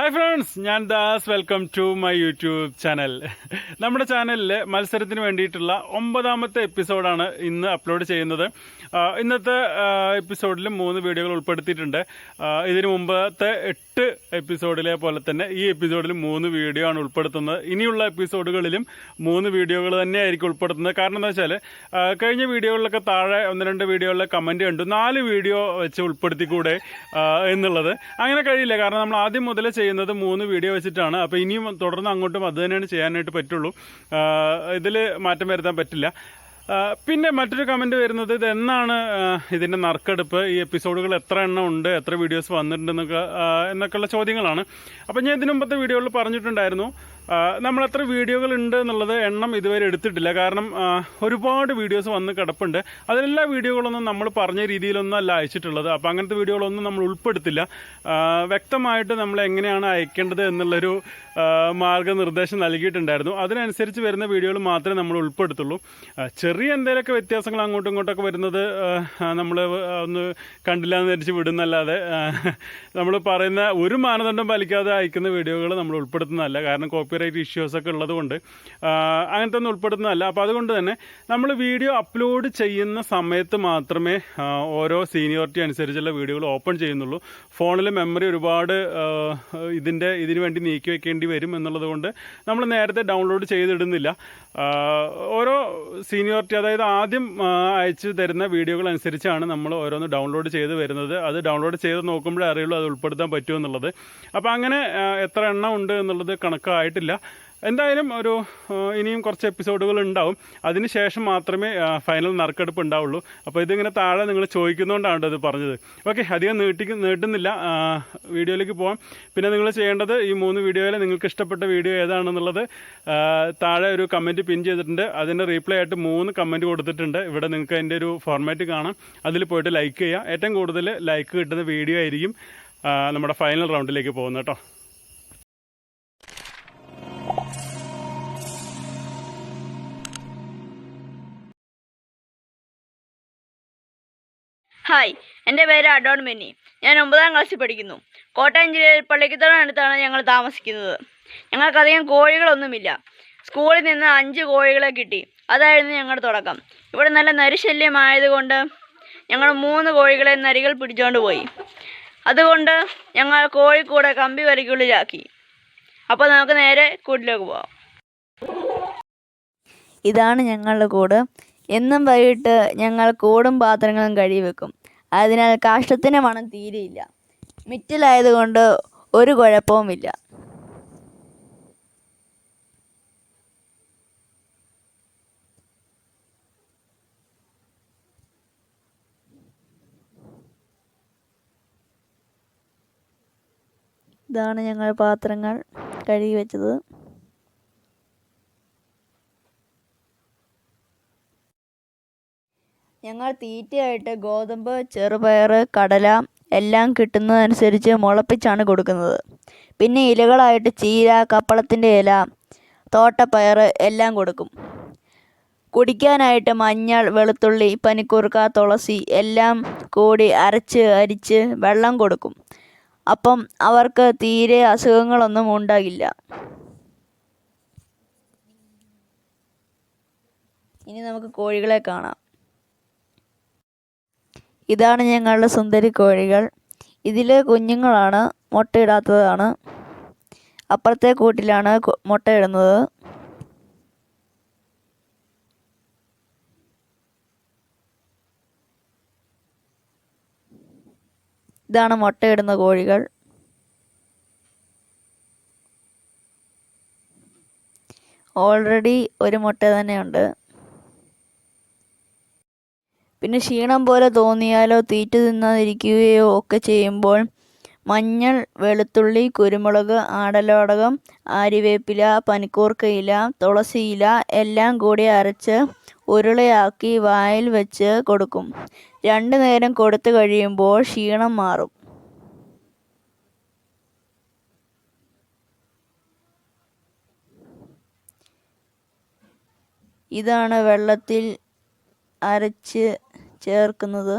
Hi friends ഞാൻ Das. Welcome to my YouTube channel നമ്മുടെ ചാനലിൽ മത്സരത്തിന് വേണ്ടിയിട്ടുള്ള ഒമ്പതാമത്തെ എപ്പിസോഡാണ് ഇന്ന് അപ്ലോഡ് ചെയ്യുന്നത്. ഇന്നത്തെ എപ്പിസോഡിൽ മൂന്ന് വീഡിയോകൾ ഉൾപ്പെടുത്തിയിട്ടുണ്ട്. ഇതിനു മുമ്പത്തെ എട്ട് എപ്പിസോഡിലെ പോലെ തന്നെ ഈ എപ്പിസോഡിൽ മൂന്ന് വീഡിയോ ആണ് ഉൾപ്പെടുത്തുന്നത്. ഇനിയുള്ള എപ്പിസോഡുകളിലും മൂന്ന് വീഡിയോകൾ തന്നെയായിരിക്കും ഉൾപ്പെടുത്തുന്നത്. കാരണം എന്താ വെച്ചാൽ കഴിഞ്ഞ വീഡിയോകളിലൊക്കെ താഴെ ഒന്ന് രണ്ട് വീഡിയോകളിലെ കമന്റ് കണ്ടു. നാല് വീഡിയോ വെച്ച് ഉൾപ്പെടുത്തിക്കൂടെ എന്നുള്ളത്. അങ്ങനെ കഴിയില്ല. കാരണം നമ്മൾ ആദ്യം മുതൽ ചെയ്യുന്നത് മൂന്ന് വീഡിയോ വെച്ചിട്ടാണ്. അപ്പോൾ ഇനിയും തുടർന്ന് അങ്ങോട്ടും അത് തന്നെയാണ് ചെയ്യാനായിട്ട് പറ്റുള്ളൂ. ഇതിൽ മാറ്റം വരുത്താൻ പറ്റില്ല. പിന്നെ മറ്റൊരു കമന്റ് വരുന്നത് ഇത് എന്നാണ് ഇതിന്റെ നറുക്കെടുപ്പ്. ഈ എപ്പിസോഡുകൾ എത്ര എണ്ണം ഉണ്ട് എത്ര വീഡിയോസ് വന്നിട്ടുണ്ടെന്നൊക്കെ എന്നൊക്കെയുള്ള ചോദ്യങ്ങളാണ്. അപ്പോൾ ഞാൻ ഇതിനു മുമ്പത്തെ വീഡിയോയിൽ പറഞ്ഞിട്ടുണ്ടായിരുന്നു. നമ്മൾ എത്ര വീഡിയോകൾ ഉണ്ട് എന്നുള്ളത് എണ്ണം ഇതുവരെ എടുത്തിട്ടില്ല. കാരണം ഒരുപാട് വീഡിയോസ് വന്ന് കിടപ്പുണ്ട്. അതിലെല്ലാ വീഡിയോകളൊന്നും നമ്മൾ പറഞ്ഞ രീതിയിലൊന്നും അല്ല അയച്ചിട്ടുള്ളത്. അപ്പോൾ അങ്ങനത്തെ വീഡിയോകളൊന്നും നമ്മൾ ഉൾപ്പെടുത്തില്ല. വ്യക്തമായിട്ട് നമ്മൾ എങ്ങനെയാണ് അയക്കേണ്ടത് എന്നുള്ളൊരു മാർഗനിർദ്ദേശം നൽകിയിട്ടുണ്ടായിരുന്നു. അതിനനുസരിച്ച് വരുന്ന വീഡിയോകൾ മാത്രമേ നമ്മൾ ഉൾപ്പെടുത്തുള്ളൂ. ചെറിയ എന്തെങ്കിലുമൊക്കെ വ്യത്യാസങ്ങൾ അങ്ങോട്ടും ഇങ്ങോട്ടൊക്കെ വരുന്നത് നമ്മൾ ഒന്ന് കണ്ടില്ല എന്ന് ധരിച്ച് വിടുന്നല്ലാതെ നമ്മൾ പറയുന്ന ഒരു മാനദണ്ഡം പാലിക്കാതെ അയക്കുന്ന വീഡിയോകൾ നമ്മൾ ഉൾപ്പെടുത്തുന്നതല്ല. കാരണം കോപ്പിറൈറ്റ് ഇഷ്യൂസ് ഒക്കെ ഉള്ളതുകൊണ്ട് അങ്ങനത്തെ ഒന്നും ഉൾപ്പെടുന്നതല്ല. അപ്പോൾ അതുകൊണ്ട് തന്നെ നമ്മൾ വീഡിയോ അപ്ലോഡ് ചെയ്യുന്ന സമയത്ത് മാത്രമേ ഓരോ സീനിയോറിറ്റി അനുസരിച്ചുള്ള വീഡിയോകൾ ഓപ്പൺ ചെയ്യുന്നുള്ളൂ. ഫോണിൽ മെമ്മറി ഒരുപാട് ഇതിന്റെ ഇതിന് വേണ്ടി നീക്കി വെക്കേണ്ടി വരും എന്നുള്ളത് കൊണ്ട് നമ്മൾ നേരത്തെ ഡൗൺലോഡ് ചെയ്തിടുന്നില്ല. ഓരോ സീനിയോറിറ്റി അതായത് ആദ്യം അയച്ചു തരുന്ന വീഡിയോകൾ അനുസരിച്ചാണ് നമ്മൾ ഓരോന്ന് ഡൗൺലോഡ് ചെയ്ത് വരുന്നത്. അത് ഡൗൺലോഡ് ചെയ്ത് നോക്കുമ്പോഴേ അറിയുള്ളൂ അത് ഉൾപ്പെടുത്താൻ പറ്റുമെന്നുള്ളത് അപ്പോൾ അങ്ങനെ എത്ര എണ്ണം ഉണ്ട് എന്നുള്ളത് കണക്കായിട്ടില്ല എന്തായാലും ഒരു ഇനിയും കുറച്ച് എപ്പിസോഡുകൾ ഉണ്ടാവും. അതിന് ശേഷം മാത്രമേ ഫൈനൽ നറുക്കെടുപ്പ് ഉണ്ടാവുള്ളൂ. അപ്പോൾ ഇതിങ്ങനെ താഴെ നിങ്ങൾ ചോദിക്കുന്നതുകൊണ്ടാണ് ഇത് പറഞ്ഞത്. ഓക്കെ അധികം നീട്ടി നീട്ടുന്നില്ല. വീഡിയോയിലേക്ക് പോകാം പിന്നെ നിങ്ങൾ ചെയ്യേണ്ടത് ഈ മൂന്ന് വീഡിയോയിൽ നിങ്ങൾക്ക് ഇഷ്ടപ്പെട്ട വീഡിയോ ഏതാണെന്നുള്ളത് താഴെ ഒരു കമന്റ് പിൻ ചെയ്തിട്ടുണ്ട്. അതിന്റെ റീപ്ലൈ ആയിട്ട് മൂന്ന് കമന്റ് കൊടുത്തിട്ടുണ്ട്. ഇവിടെ നിങ്ങൾക്ക് അതിന്റെ ഒരു ഫോർമാറ്റ് കാണാം. അതിൽ പോയിട്ട് ലൈക്ക് ചെയ്യുക ഏറ്റവും കൂടുതൽ ലൈക്ക് കിട്ടുന്ന വീഡിയോ ആയിരിക്കും നമ്മുടെ ഫൈനൽ റൗണ്ടിലേക്ക് പോകുന്നത് കേട്ടോ. ഹായ് എന്റെ പേര് അഡോൺ ബെന്നി. ഞാൻ ഒമ്പതാം ക്ലാസ്സിൽ പഠിക്കുന്നു. കോട്ടയം ജില്ലയിൽ പള്ളിക്കത്തോടടുത്താണ് ഞങ്ങൾ താമസിക്കുന്നത്. ഞങ്ങൾക്കധികം കോഴികളൊന്നുമില്ല. സ്കൂളിൽ നിന്ന് അഞ്ച് കോഴികളെ കിട്ടി. അതായിരുന്നു ഞങ്ങളുടെ തുടക്കം. ഇവിടെ നല്ല നരിശല്യമായതുകൊണ്ട് ഞങ്ങൾ മൂന്ന് കോഴികളെ നരികൾ പിടിച്ചുകൊണ്ട് പോയി. അതുകൊണ്ട് ഞങ്ങൾ കോഴിക്കൂടെ കമ്പി വരയ്ക്കുള്ളിലാക്കി. അപ്പോൾ നമുക്ക് നേരെ കൂട്ടിലേക്ക് പോവാം. ഇതാണ് ഞങ്ങളുടെ കൂട്. എന്നും വൈകിട്ട് ഞങ്ങൾ കൂടും പാത്രങ്ങളും കഴുകി വെക്കും. അതിനാൽ കാഷ്ടത്തിന് മണം തീരെയില്ല. മിറ്റലായതുകൊണ്ട് ഒരു കുഴപ്പവുമില്ല. ഇതാണ് ഞങ്ങൾ പാത്രങ്ങൾ കഴുകി വെച്ചത്. ഞങ്ങൾ തീറ്റയായിട്ട് ഗോതമ്പ് ചെറുപയർ കടല എല്ലാം കിട്ടുന്നതനുസരിച്ച് മുളപ്പിച്ചാണ് കൊടുക്കുന്നത്. പിന്നെ ഇലകളായിട്ട് ചീര കപ്പളത്തിന്റെ ഇല തോട്ടപ്പയർ എല്ലാം കൊടുക്കും. കുടിക്കാനായിട്ട് മഞ്ഞൾ വെളുത്തുള്ളി പനിക്കൂർക്ക തുളസി എല്ലാം കൂടി അരച്ച് അരിച്ച് വെള്ളം കൊടുക്കും. അപ്പം അവർക്ക് തീരെ അസുഖങ്ങളൊന്നും ഉണ്ടാകില്ല. ഇനി നമുക്ക് കോഴികളെ കാണാം. ഇതാണ് ഞങ്ങളുടെ സുന്ദരി കോഴികൾ. ഇതിൽ കുഞ്ഞുങ്ങളാണ് മുട്ടയിടാത്തതാണ്. അപ്പുറത്തെ കൂട്ടിലാണ് മുട്ടയിടുന്നത്. ഇതാണ് മുട്ടയിടുന്ന കോഴികൾ. ഓൾറെഡി ഒരു മുട്ട തന്നെയുണ്ട്. പിന്നെ ക്ഷീണം പോലെ തോന്നിയാലോ തീറ്റ തിന്നാതിരിക്കുകയോ ഒക്കെ ചെയ്യുമ്പോൾ മഞ്ഞൾ വെളുത്തുള്ളി കുരുമുളക് ആടലോടകം ആരിവേപ്പില പനിക്കൂർക്കയില തുളസിയില എല്ലാം കൂടി അരച്ച് ഉരുളയാക്കി വായിൽ വെച്ച് കൊടുക്കും. രണ്ടു നേരം കൊടുത്തു കഴിയുമ്പോൾ ക്ഷീണം മാറും. ഇതാണ് വെള്ളത്തിൽ അരച്ച് ചേർക്കുന്നത്.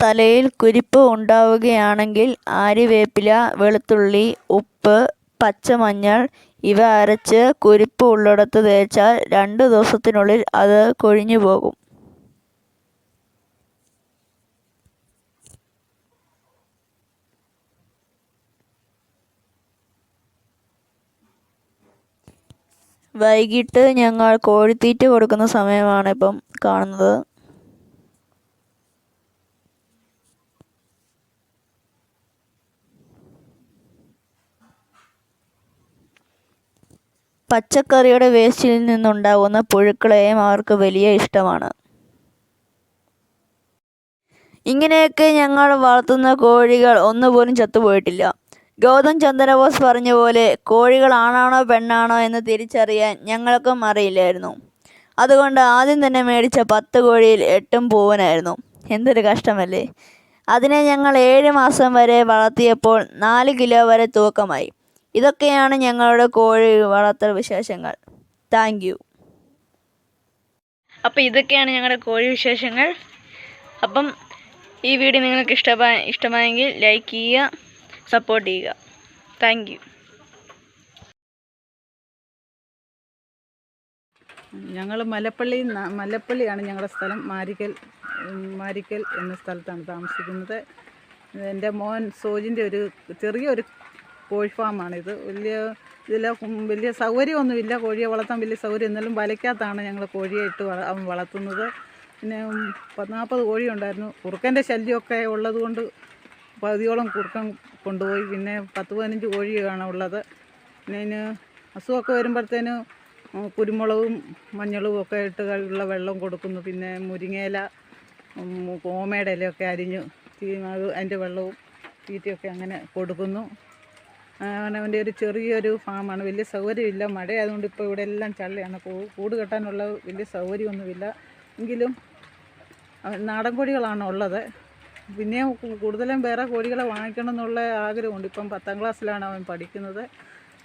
തലയിൽ കുരിപ്പ് ഉണ്ടാവുകയാണെങ്കിൽ ആര്യവേപ്പില വെളുത്തുള്ളി ഉപ്പ് പച്ചമഞ്ഞൾ ഇവ അരച്ച് കുരിപ്പ് ഉള്ളിടത്ത് തേച്ചാൽ രണ്ട് ദിവസത്തിനുള്ളിൽ അത് കൊഴിഞ്ഞു പോകും വൈകിട്ട് ഞങ്ങൾ കോഴിത്തീറ്റ കൊടുക്കുന്ന സമയമാണ് ഇപ്പം കാണുന്നത്. പച്ചക്കറിയുടെ വേസ്റ്റിൽ നിന്നുണ്ടാകുന്ന പുഴുക്കളെയും അവർക്ക് വലിയ ഇഷ്ടമാണ്. ഇങ്ങനെയൊക്കെ ഞങ്ങൾ വളർത്തുന്ന കോഴികൾ ഒന്നുപോലും ചത്തുപോയിട്ടില്ല. ഗൗതം ചന്ദ്രബോസ് പറഞ്ഞ പോലെ കോഴികൾ ആണാണോ പെണ്ണാണോ എന്ന് തിരിച്ചറിയാൻ ഞങ്ങൾക്കും അറിയില്ലായിരുന്നു. അതുകൊണ്ട് ആദ്യം തന്നെ മേടിച്ച പത്ത് കോഴിയിൽ എട്ടും പൂവനായിരുന്നു. എന്തൊരു കഷ്ടമല്ലേ. അതിനെ ഞങ്ങൾ ഏഴ് മാസം വരെ വളർത്തിയപ്പോൾ നാല് കിലോ വരെ തൂക്കമായി. ഇതൊക്കെയാണ് ഞങ്ങളുടെ കോഴി വളർത്തൽ വിശേഷങ്ങൾ. Thank you. അപ്പോൾ ഇതൊക്കെയാണ് ഞങ്ങളുടെ കോഴി വിശേഷങ്ങൾ. അപ്പം ഈ വീഡിയോ നിങ്ങൾക്ക് ഇഷ്ടമായ ഇഷ്ടമായെങ്കിൽ ലൈക്ക് ചെയ്യുക സപ്പോർട്ട് ചെയ്യുക. താങ്ക് യു ഞങ്ങൾ മലപ്പള്ളി മലപ്പള്ളിയാണ് ഞങ്ങളുടെ സ്ഥലം. മാരിക്കൽ മാരിക്കൽ എന്ന സ്ഥലത്താണ് താമസിക്കുന്നത്. എന്റെ മോൻ സോജിന്റെ ഒരു ചെറിയൊരു കോഴി ഫാമാണിത്. വലിയ ഇതിൽ വലിയ സൗകര്യമൊന്നുമില്ല. കോഴിയെ വളർത്താൻ വലിയ സൗകര്യം. എന്നാലും വലയ്ക്കകത്താണ് ഞങ്ങൾ കോഴിയെ ഇട്ട് വളർത്തുന്നത്. പിന്നെ പത്ത് നാൽപ്പത് കോഴി ഉണ്ടായിരുന്നു കുറുക്കന്റെ ശല്യമൊക്കെ ഉള്ളതുകൊണ്ട് പകുതിയോളം കുറുക്കൻ കൊണ്ടുപോയി. പിന്നെ പത്ത് പതിനഞ്ച് കോഴിയാണ് ഉള്ളത്. പിന്നെ അതിന് അസുഖമൊക്കെ വരുമ്പോഴത്തേന് കുരുമുളകും മഞ്ഞളും ഒക്കെ ഇട്ട് ഉള്ള വെള്ളം കൊടുക്കുന്നു. പിന്നെ മുരിങ്ങയില ഓമയുടെ ഇലയൊക്കെ അരിഞ്ഞ് അത് അതിന്റെ വെള്ളവും തീറ്റയൊക്കെ അങ്ങനെ കൊടുക്കുന്നു. അങ്ങനെ അവന്റെ ഒരു ചെറിയൊരു ഫാമാണ്. വലിയ സൗകര്യമില്ല. മഴയായതുകൊണ്ട് ഇപ്പോൾ ഇവിടെ എല്ലാം ചള്ളയാണ്. കൂട് കെട്ടാനുള്ള വലിയ സൗകര്യമൊന്നുമില്ല. എങ്കിലും നാടൻ കോഴികളാണ് ഉള്ളത്. പിന്നെയും കൂടുതലും വേറെ കോഴികളെ വാങ്ങിക്കണം എന്നുള്ള ആഗ്രഹമുണ്ട്. ഇപ്പം പത്താം ക്ലാസ്സിലാണ് അവൻ പഠിക്കുന്നത്.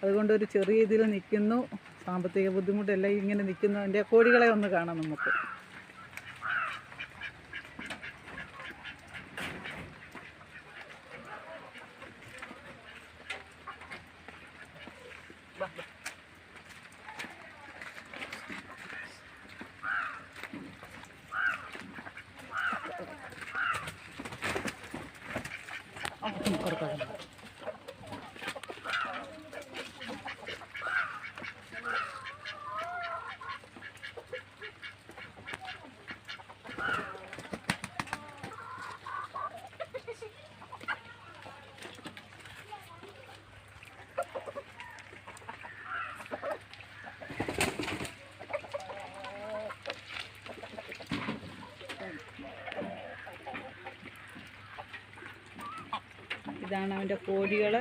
അതുകൊണ്ട് ഒരു ചെറിയ ഇതിൽ നിൽക്കുന്നു. സാമ്പത്തിക ബുദ്ധിമുട്ടെല്ലാം ഇങ്ങനെ നിൽക്കുന്നതിന്റെ കോഴികളെ ഒന്ന് കാണാം നമുക്ക്. টাকা ഇതാണ് അവന്റെ കോഴികൾ.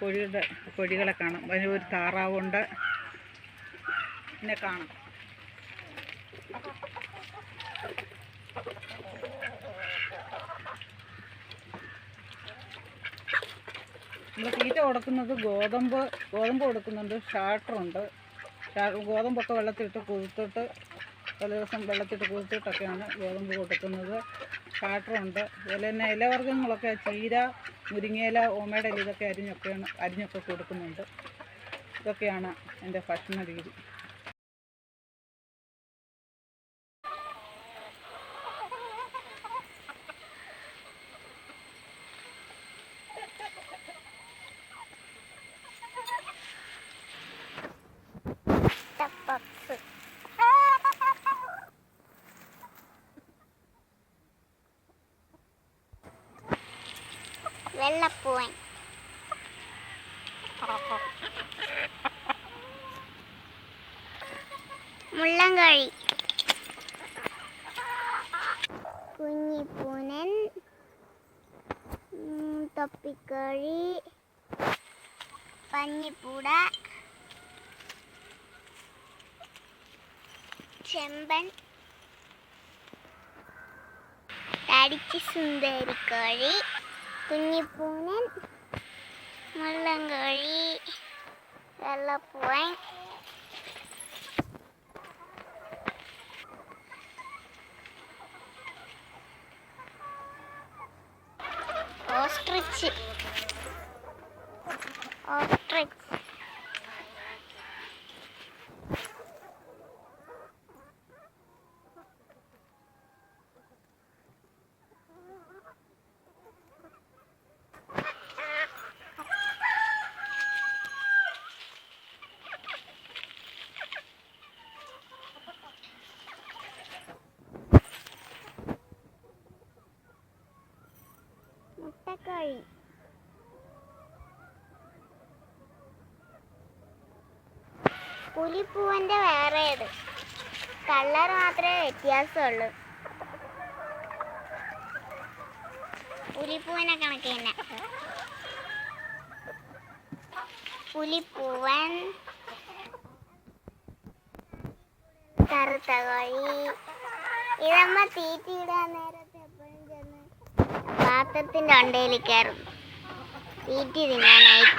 കോഴികളുടെ കോഴികളെ കാണാം. അതിന് ഒരു താറാവുണ്ട്. പിന്നെ കാണാം. നമ്മൾ തീറ്റ കൊടുക്കുന്നത് ഗോതമ്പ് ഗോതമ്പ് കൊടുക്കുന്നുണ്ട്. ഷാട്ടറുണ്ട് ഗോതമ്പൊക്കെ വെള്ളത്തിലിട്ട് കുതിർത്തിട്ട് പല ദിവസം വെള്ളത്തിട്ട് കുതിർത്തിട്ടൊക്കെയാണ് ഗോതമ്പ് കൊടുക്കുന്നത്. ഷാട്ടറുണ്ട് അതുപോലെ തന്നെ ഇലവർഗങ്ങളൊക്കെ ചീര മുരിങ്ങയില ഓമയുടെ ഇതൊക്കെ അരിഞ്ഞൊക്കെയാണ് അരിഞ്ഞൊക്കെ കൊടുക്കുന്നുണ്ട്. ഇതൊക്കെയാണ് എന്റെ ഭക്ഷണ രീതി വെള്ളപ്പൂവൻ. മുള്ളങ്കഴി കുഞ്ഞിപ്പൂനൻ. തൊപ്പിക്കഴി പഞ്ഞിപ്പൂട ചെമ്പൻ. തടിച്ച് സുന്ദരിക്കഴി. കുഞ്ഞിപ്പൂനൻ മുള്ളൻകോഴി വെള്ളപ്പൂവൻ. ഓസ്ട്രിച്ച് പുലിപ്പൂവന്റെ വേറെ ഇത് കളർ മാത്രമേ വ്യത്യാസമുള്ളൂ. പുലിപ്പൂവിനെ കണക്ക് തന്നെ. പുലിപ്പൂവൻ കറുത്ത കോഴി ഇതമ്മ തീറ്റിയിടാൻ നേരത്തെ എപ്പോഴും ചെന്ന് പാത്രത്തിന്റെ ഉണ്ടയിൽ കയറും. തീറ്റി തിന്നാനായിട്ട്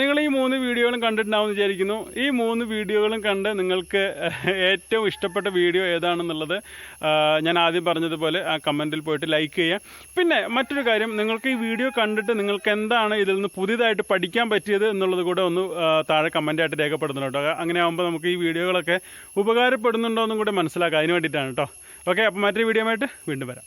നിങ്ങൾ ഈ മൂന്ന് വീഡിയോകളും കണ്ടിട്ടുണ്ടാവുമെന്ന് വിചാരിക്കുന്നു. ഈ മൂന്ന് വീഡിയോകളും കണ്ട് നിങ്ങൾക്ക് ഏറ്റവും ഇഷ്ടപ്പെട്ട വീഡിയോ ഏതാണെന്നുള്ളത് ഞാൻ ആദ്യം പറഞ്ഞതുപോലെ ആ കമന്റിൽ പോയിട്ട് ലൈക്ക് ചെയ്യുക. പിന്നെ മറ്റൊരു കാര്യം നിങ്ങൾക്ക് ഈ വീഡിയോ കണ്ടിട്ട് നിങ്ങൾക്ക് എന്താണ് ഇതിൽ നിന്ന് പുതിയതായിട്ട് പഠിക്കാൻ പറ്റിയത് എന്നുള്ളത് കൂടെ ഒന്ന് താഴെ കമന്റായിട്ട് രേഖപ്പെടുന്നുണ്ട് കേട്ടോ. അങ്ങനെ ആകുമ്പോൾ നമുക്ക് ഈ വീഡിയോകളൊക്കെ ഉപകാരപ്പെടുന്നുണ്ടോ എന്നും കൂടെ മനസ്സിലാക്കാം. അതിന് വേണ്ടിയിട്ടാണ് കേട്ടോ. ഓക്കെ അപ്പോൾ മറ്റൊരു വീഡിയോ ആയിട്ട് വീണ്ടും വരാം.